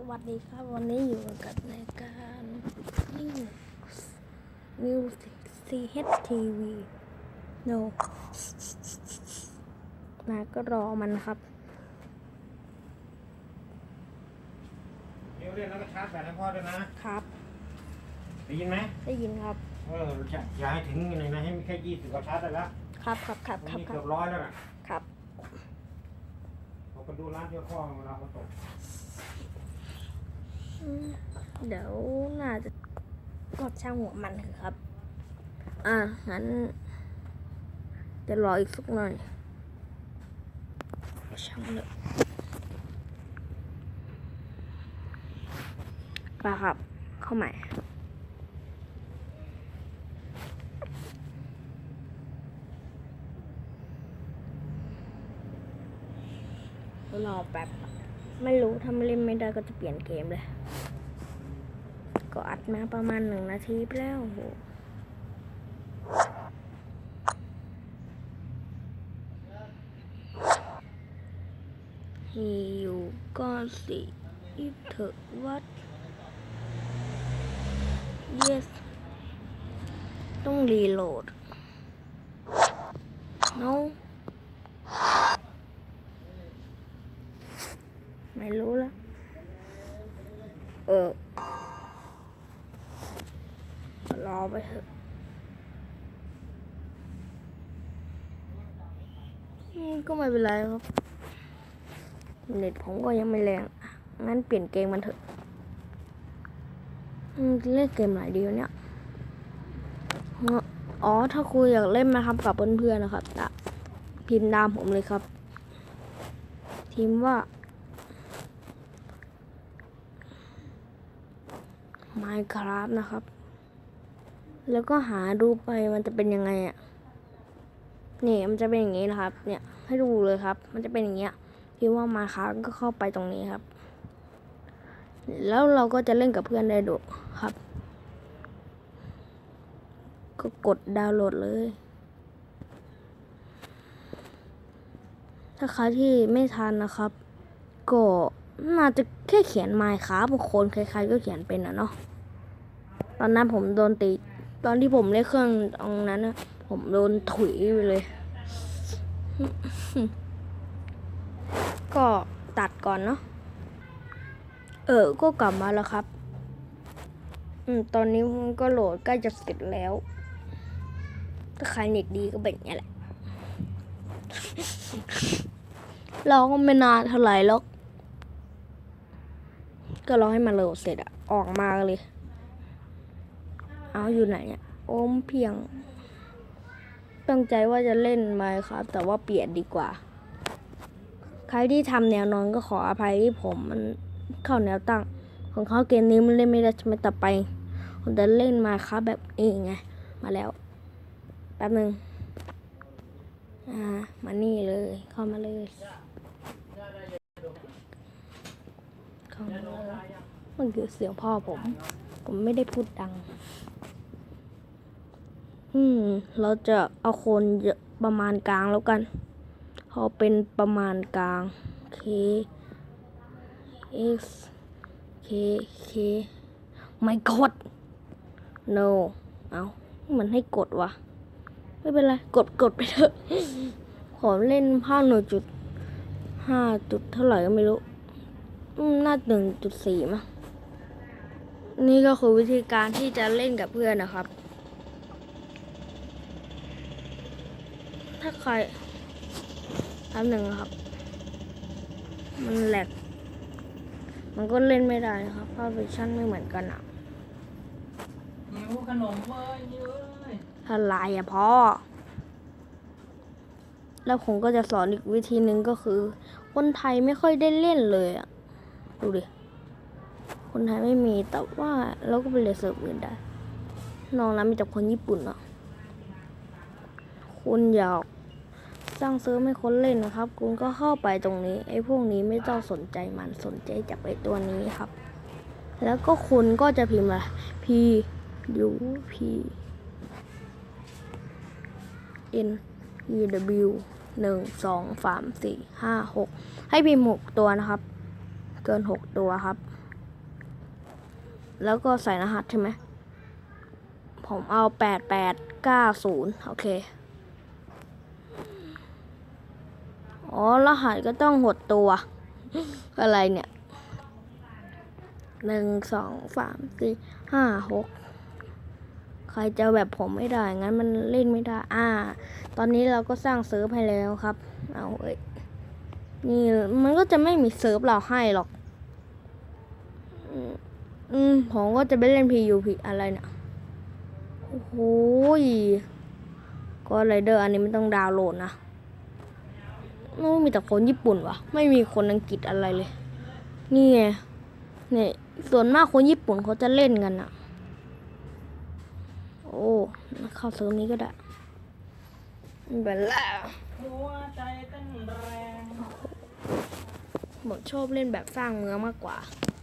สวัสดีครับ วันนี้อยู่กับรายการนิวนิวซีเฮดทีวีโนมาก็รอมันครับเดี๋ยวเรียนแล้วก็ชาร์จแบตให้พ่อด้วยนะครับ ได้ยินไหมได้ยินครับ เออจะอย่าให้ถึงเลยนะให้มีแค่ยี่สิบก็ชาร์จได้แล้วครับครับครับวันครับนี้ครัเกืบอบร้อยแล้วน่ะครับ เราก็ดูร้านเที่ยวพ่อเวลาเขาตกอืม เดี๋ยวน่าจะกดช่างหัวมันเถอครับ อ่างั้นจะรออีกสักหน่อยช่างเลยไปครับ เข้าใหม่รอแป๊บ ไม่รู้ถ้าไม่เล่นไม่ได้ก็จะเปลี่ยนเกมเลย ก็อัดมาประมาณหนึ่งนาทีไปแล้วโหมีอยู่ก็สิอีเถอะวัด yes ต้องรีโหลด no ไม่รู้ละเออ รอไปเถอะอืมก็ไม่เป็นไรครับ เน็ตผมก็ยังไม่แรงอะงั้นเปลี่ยนเกมมันเถอะอืมเล่นเกมไหนดีวะเนี่ย อ๋อ ถ้าคุยอยากเล่นนะครับกับเพื่อนๆนะครับจะพิมพ์ตามผมเลยครับ ทีมว่า Minecraft นะครับ แล้วก็หาดูไปมันจะเป็นยังไงอะ่ะนี่มันจะเป็นอย่างนี้นะครับ เนี่ยให้ดูเลยครับ มันจะเป็นอย่างเงี้ยที่ว่ามาค้าก็เข้าไปตรงนี้ครับ แล้วเราก็จะเล่นกับเพื่อนได้ดูครับ ก็กดดาวน์โหลดเลย ถ้าใครที่ไม่ทันนะครับ ก็น่าจะแค่เขียนไมค์ครับบางคนใครๆก็เขียนเป็นอะเนาะ ตอนนั้นผมโดนตี ตอนที่ผมเล่นเครื่องตรงนั้นนะผมโดนถุยไปเลย ก็ตัดก่อนเนาะ เออ ก็กลับมาแล้วครับ อืม ตอนนี้มันก็โหลดใกล้จะเสร็จแล้ว ถ้าใครเน็ตดีก็เป็นอย่างนี้แหละ เราก็ไม่นานเท่าไหร่หรอก ก็รอให้มันโหลดเสร็จอะออกมาเลย เอาอยู่ไหนเนี่ยโอมเพียง ตั้งใจว่าจะเล่นไมค์ครับ แต่ว่าเปลี่ยนดีกว่า ใครที่ทำแนวนอนก็ขออภัยที่ผมมันเข้าแนวตั้ง ของเขาเกมนี้มันเล่นไม่ได้ใช่ไหมต่อไป ผมจะเล่นมาครับแบบเองไง มาแล้ว แป๊บหนึ่งอ่า มานี่เลย เข้ามาเลยเข้ามาเลยมันคือเสียงพ่อผม ผมไม่ได้พูดดัง อืม เราจะเอาคนเยอะประมาณกลางแล้วกันพอเป็นประมาณกลาง K X K K ไม่กด no เอามันให้กดวะไม่เป็นไร กดกดไปเถอะ ขอเล่นภาคหนึ่งจุดห้าจุดเท่าไหร่ก็ไม่รู้น่าหนึ่งจุดสี่มั้งนี่ก็คือวิธีการที่จะเล่นกับเพื่อนนะครับ ถ้าใครทำหนึ่งนะครับ มันแหลก มันก็เล่นไม่ได้นะครับเพราะเวอร์ชันไม่เหมือนกันอะหิวขนมเว้ยหิวเอ้ยถ้าลายอะพ่อ แล้วผมก็จะสอนอีกวิธีหนึ่งก็คือ คนไทยไม่ค่อยได้เล่นเลยอะดูดิ คนไทยไม่มีแต่ว่าเราก็ไปเลยนเซิร์ฟอื่นได้นอกนั้นมีแต่คนญี่ปุ่นอะคุณอยาก สร้างเซิร์ฟให้คนเล่นนะครับ คุณก็เข้าไปตรงนี้ ไอ้พวกนี้ไม่ต้องสนใจมันสนใจจับไอ้ตัวนี้ครับ แล้วก็คุณก็จะพิมพ์อะไร P U P N E W หนึ่งสองสามสี่ห้าหกให้พิมพ์หกตัวนะครับ เกินหกตัวครับ แล้วก็ใส่รหัสใช่ไหมผมเอาแปดแปดเก้าศูนย์โอเค อ๋อ รหัสก็ต้องหดตัว อะไรเนี่ยหนึ่งสองสามสี่ห้าหกใครจะแบบผมไม่ได้ งั้นมันเล่นไม่ได้ อ่า ตอนนี้เราก็สร้างเซิร์ฟให้แล้วครับ เอาเอ้ย นี่มันก็จะไม่มีเซิร์ฟเราให้หรอก อืมอืมผมก็จะไปเล่น PUP อะไรเนี่ยโอ้โหก็ไรเดอร์อันนี้ไม่ต้องดาวน์โหลดนะ ไม่มีแต่คนญี่ปุ่นวะไม่มีคนอังกฤษอะไรเลย นี่ไงเนี่ยส่วนมากคนญี่ปุ่นเขาจะเล่นกันอะโอ้เข้าเซิร์ฟนี้ก็ได้ไม่เป็นไรหัวใจเต้นแรงผมชอบเล่นแบบสร้างเมืองมากกว่าเอา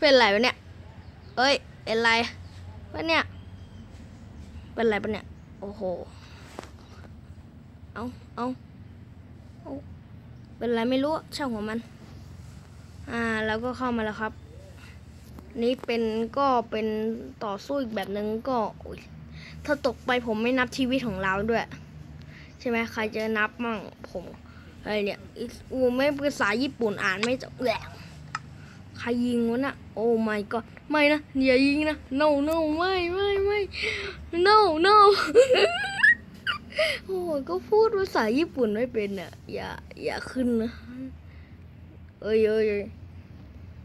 เป็นไรปะเนี่ย เอ้ย เป็นไรปะเนี่ย เป็นไรปะเนี่ย โอ้โห เอาเอาเอาเป็นไรไม่รู้ ช่างหัวมัน อ่า แล้วก็เข้ามาแล้วครับ นี่เป็นก็เป็นต่อสู้อีกแบบหนึ่งก็ถ้าตกไปผมไม่นับชีวิตของเราด้วย ใช่ไหมใครจะนับมั่งผมอะไรเนี่ยอูไม่ภาษาญี่ปุ่นอ่านไม่จะแหละ ใครยิงวะน่ะ โอ้ my god ไม่นะ อย่ายิงนะ no no ไม่ไม่ไม่ no no โอ้ยก็พูดภาษาญี่ปุ่นไม่เป็นอะ อย่า อย่าขึ้นนะ เอ้ยเอ้ยเอ้ย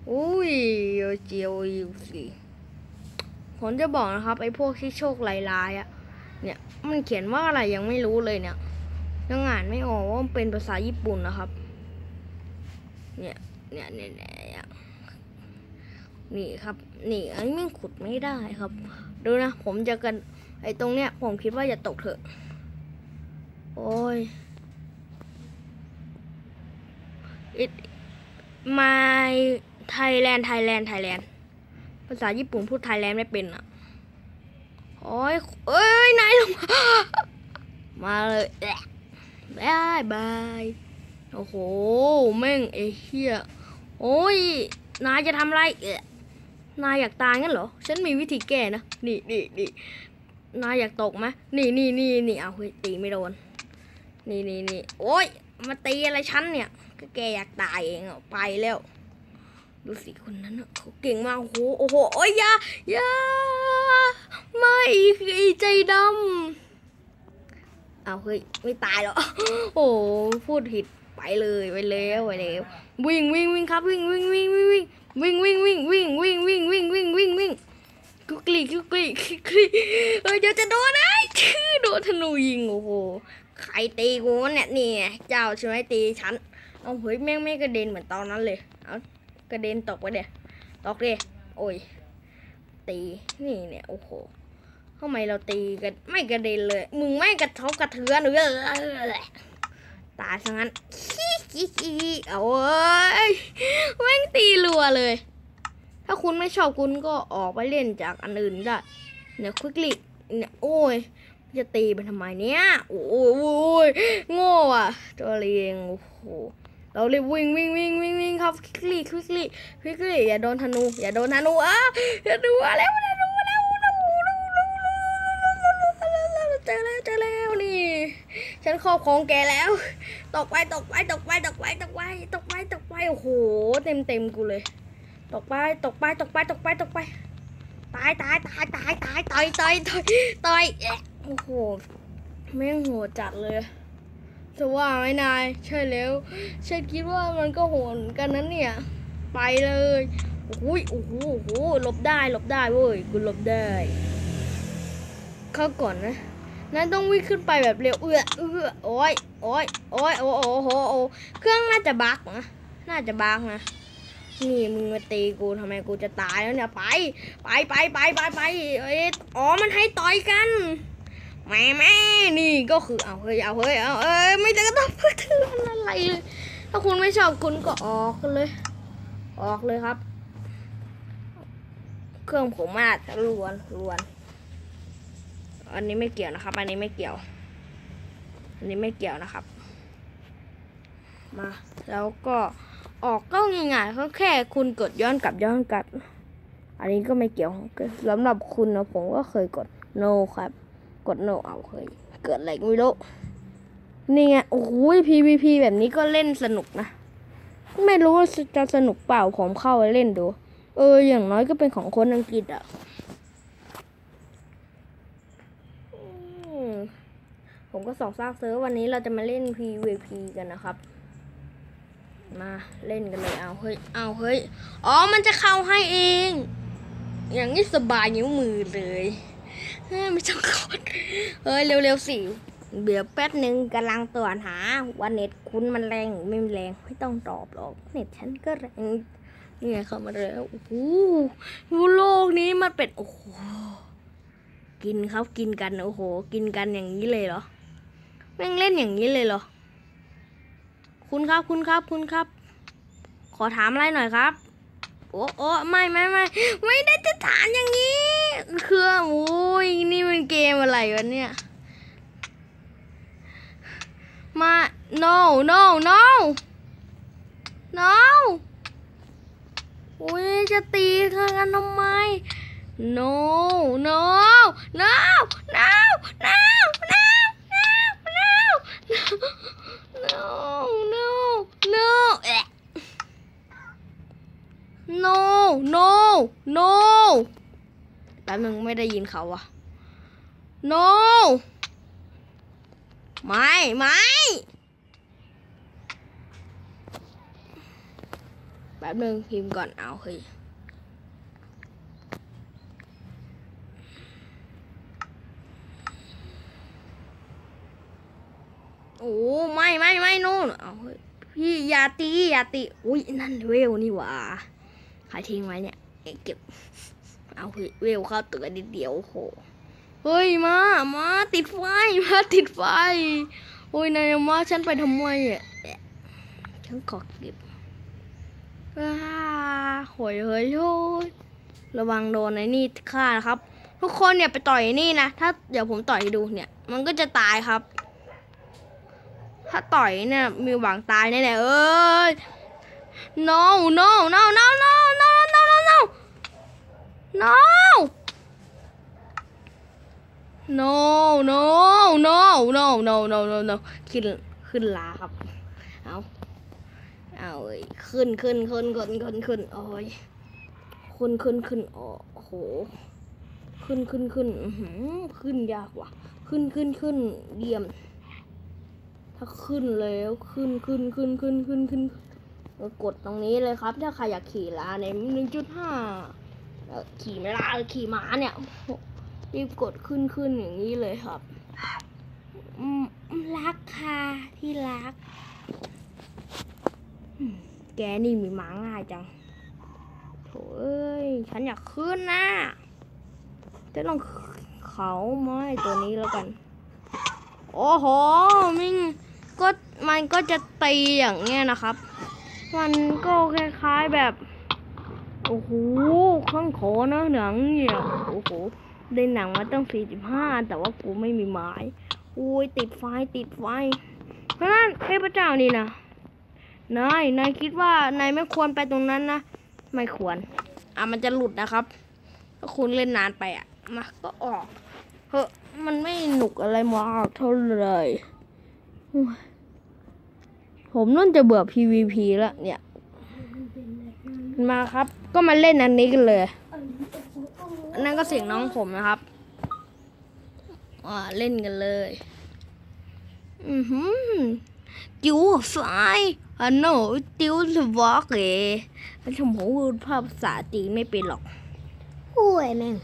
อุ้ยเจียวอยู่สิผมจะบอกนะครับ ไอ้พวกที่โชคลายๆอะเนี่ย มันเขียนว่าอะไรยังไม่รู้เลยเนี่ยยังอ่านไม่ออกว่ามันเป็นภาษาญี่ปุ่นนะครับ เนี่ย เนี่ยเนี่ยเนี่ย นี่ครับ นี่อันนี้มันขุดไม่ได้ครับ ดูนะ ผมจะกัน ไอ้ตรงเนี้ย ผมคิดว่าอย่าตกเถอะ โอ้ย it my Thailand Thailand Thailand ภาษาญี่ปุ่นพูดไทยแลนด์ไม่เป็นอะ โอ้ย เอ้ย นายลงมามาเลยบายบาย โอ้โห แม่งไอ้เหี้ย โอ้ย นายจะทำไรเอ นายอยากตายงั้นเหรอ ฉันมีวิธีแก้นะ นี่นี่นี่นายอยากตกไหมนี่นี่นี่นี่เอาเฮ้ยตีไม่โดน นี่นี่นี่โอ้ย มาตีอะไรฉันเนี่ย ก็แกอยากตายเองอะไปแล้ว ดูสิคนนั้นอะเขาเก่งมาก โอ้โห โอ้โหโอ้ยยายาไม่ไอ้ใจดำเอาเฮ้ย ไม่ตายหรอกโอ้โหพูดผิด เลยไปแล้วไปแล้ววิ่งวิ่งวิ่งครับวิ่งวิ่งวิ่งวิ่งวิ่งวิ่งวิ่งวิ่งวิ่งวิ่งวิ่งวิ่งวิ่งวิ่งวิ่งกุกกลีกุกกลีกุกกลีเอ้ยเดี๋ยวจะโดนไอ้ชื่อโดนธนูยิงโอ้โหใครตีกูวะเนี่ยนี่ไงเจ้าใช่ไหมตีฉันเอาเฮ้ยแม่งไม่กระเด็นเหมือนตอนนั้นเลยเอากระเด็นตกไปเดี๋ยตกดิโอ้ยตีนี่เนี่ยโอ้โหทำไมเราตีกันไม่กระเด็นเลย มึงไม่กระทบกระเทือนหรืออะไรตายซะงั้น เอาเอ้ยแม่งตีรัวเลย ถ้าคุณไม่ชอบคุณก็ออกไปเล่นจากอันอื่นได้เนี่ยควิกลิเนี่ยโอ้ยจะตีไปทำไมเนี่ยโอ้ยโอ้ยโง่อะ ตัวเองโอ้โหเราเลยวิ่งวิ่งวิ่งวิ่งวิ่งครับคลิกลี่คลิกลี่คลิกลี่อย่าโดนธนูอย่าโดนธนูอะอย่าดูอะแล้วอ ฉันครอบครองแกแล้ว ตกไปตกไปตกไปตกไปตกไปตกไปตกไปโอ้โหเต็มเต็มกูเลย ตกไปตกไปตกไปตกไปตกไปตายตายตายตายตายตายตายตายต่ยโอ้โหแม่งโหดจัดเลยจะว่าไม่นายใช่แล้วฉันคิดว่ามันก็โหดกันนั้นเนี่ย ไปเลยโอ้ยโอ้โหโอ้โหลบได้หลบได้เว้ยกูหลบได้เข้าก่อนนะ นั่นต้องวิ่งขึ้นไปแบบเร็วเอื้อเอื้อโอ้ยโอ้ยโอ้ยโอ้โอ้โหโอ้เครื่องน่าจะบักนะน่าจะบักนะนี่มึงมาตีกูทำไมกูจะตายแล้วเนี่ยไป ไปไปไปไปไปเอ้ยอ๋อมันให้ต่อยกันแม่แม่นี่ก็คือเอาเฮ้ยเอาเฮ้ยเอาเอ้ยไม่จะต้องพูดถึงอะไรเลยถ้าคุณไม่ชอบคุณก็ออกเลย ออกเลยครับ เครื่องผมมันอาจจะรวนรวน อันนี้ไม่เกี่ยวนะครับ อันนี้ไม่เกี่ยว อันนี้ไม่เกี่ยวนะครับ มา แล้วก็ออกก็ง่ายๆก็แค่คุณกดย้อนกลับย้อนกลับ อันนี้ก็ไม่เกี่ยวสำหรับคุณนะผมก็เคยกด no ครับ กด no เอาเคย เกิดอะไรก็ไม่รู้นี่ไงโอ้โห PVP แบบนี้ก็เล่นสนุกนะ ไม่รู้ว่าจะสนุกเปล่าผมเข้าไปเล่นดู เออ อย่างน้อยก็เป็นของคนอังกฤษอะอืม ผมก็ส่องซากเซิร์ฟวันนี้เราจะมาเล่น PVP กันนะครับ มาเล่นกันเลยเอาเฮ้ยเอาเฮ้ยอ๋อมันจะเข้าให้เอง อย่างนี้สบายนิ้วมือเลยเฮ้ยไม่ต้องกดเฮ้ยเร็วๆสิเดี๋ยวแป๊บหนึ่งกำลังตรวจหาว่าเน็ตคุณมันแรงหรือไม่แรงไม่ต้องตอบหรอกเน็ตฉันก็แรงนี่ไงเข้ามาแล้วโอ้โหโลกนี้มันเป็นโอ้โหกินครับกินกันโอ้โห กินกันอย่างนี้เลยเหรอ แม่งเล่นอย่างนี้เลยเหรอ คุณครับคุณครับคุณครับ ขอถามอะไรหน่อยครับ โอ้โอ้ไม่ไม่ไม่ไม่ได้จะถามอย่างนี้เครื่องโอ้ยนี่มันเกมอะไรวะเนี่ย มา no no no no อุ้ยจะตีกันทำไม no no no no no no no no no no เอ๊ะ no no no แป๊บนึงไม่ได้ยินเขาอะ no ไม่ไม่แป๊บนึงพิมพ์ก่อนเอาเฮ้ยโอ้ไม่ไม่ไม่นู่นเอาพี่อย่าตีอย่าตีอุ้ยนั่นเวลนี่หว่าใครทิ้งไว้เนี่ย เก็บ เอาเวลเข้าตัวนิดเดียวโหเฮ้ยมา มาติดไฟ มาติดไฟ โอ้ยนายมาฉันไปทำไมอะฉันขอเก็บว้าหอยเฮ้ยโอ้ยระวังโดนไอ้นี่ฆ่านะครับ ทุกคนเนี่ยไปต่อยนี่นะ ถ้าเดี๋ยวผมต่อยดูเนี่ย มันก็จะตายครับ ถ้าต่อยเนี่ยมีหวังตายแน่ๆเอ้ย no no no no no no no no no no no no no no ขึ้นขึ้นลาครับ เอาเอาเอ้ยขึ้นขึ้นขึ้นขึ้นขึ้นขึ้นโอ้ยขึ้นขึ้นขึ้นโอ้โห ขึ้นขึ้นขึ้นขึ้นยากว่ะ ขึ้นขึ้นขึ้นเยี่ยม ถ้าขึ้นแล้วขึ้นขึ้นขึ้นขึ้นขึ้นขึ้นกดตรงนี้เลยครับ ถ้าใครอยากขี่ลาในหนึ่งจุดห้า ขี่ไม่ลาขี่ม้าเนี่ยรีบกดขึ้นขึ้นอย่างนี้เลยครับรักค่ะที่รัก แกนี่มีหมาง่ายจังโถเอ้ย ฉันอยากขึ้นนะจะต้องเขาไม้ตัวนี้แล้วกัน โอ้โหมิงก็มันก็จะตีอย่างเงี้ยนะครับ มันก็คล้ายๆแบบ อ้โหข้างโขนะหนังเนี่ยโอ้โหได้หนังมาตั้งสี่สิบห้าแต่ว่ากูไม่มีไม้อุ้ยติดไฟติดไฟเพราะนั้นเทพเจ้านี่นะนายนายคิดว่านายไม่ควรไปตรงนั้นนะไม่ควร อะมันจะหลุดนะครับถ้าคุณเล่นนานไปอะมาก็ออกเฮ้มันไม่หนุกอะไรมากเท่าไหร่โอ้ยผมนั่นจะเบื่อ PVP แล้วเนี่ย มาครับ ก็มาเล่นอันนี้กันเลยอันนั่นก็เสียงน้องผมนะครับอ่าเล่นกันเลย อือหือจิ๋วสายอันโน้จิ๋วสวอกเอ๋ผมพูดภาษาจีนไม่เป็นหรอกป่วยแม่ง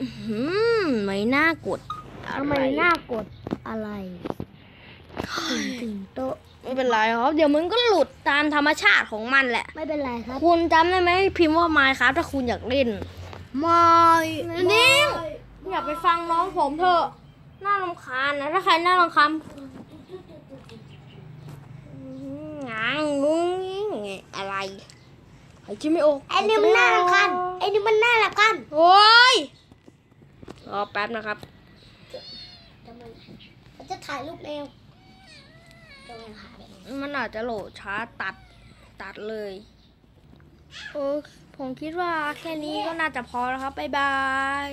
อือหือไม่น่ากดทำไมหน้ากดอะไรสิงโต ไม่เป็นไรครับ เดี๋ยวมันก็หลุดตามธรรมชาติของมันแหละ ไม่เป็นไรครับคุณจำได้ไหมพิมพ์ว่าไมค์ครับถ้าคุณอยากเล่นไม่นิ่งอย่าไปฟังน้องผมเถอะน่ารำคาญนะถ้าใครน่ารำคาญงางงุ้งงิ้งอะไรหายใจไม่ออกไอ้นี่มันน่ารำคาญไอ้นี่มันน่ารำคาญโอ้ยรอแป๊บนะครับถ่ายรูปเร็วตรงยังหาแบบนี้ มันอาจจะโหลดช้าตัดตัดเลยโอ้ผมคิดว่าแค่นี้ก็น่าจะพอแล้วครับ บ๊ายบาย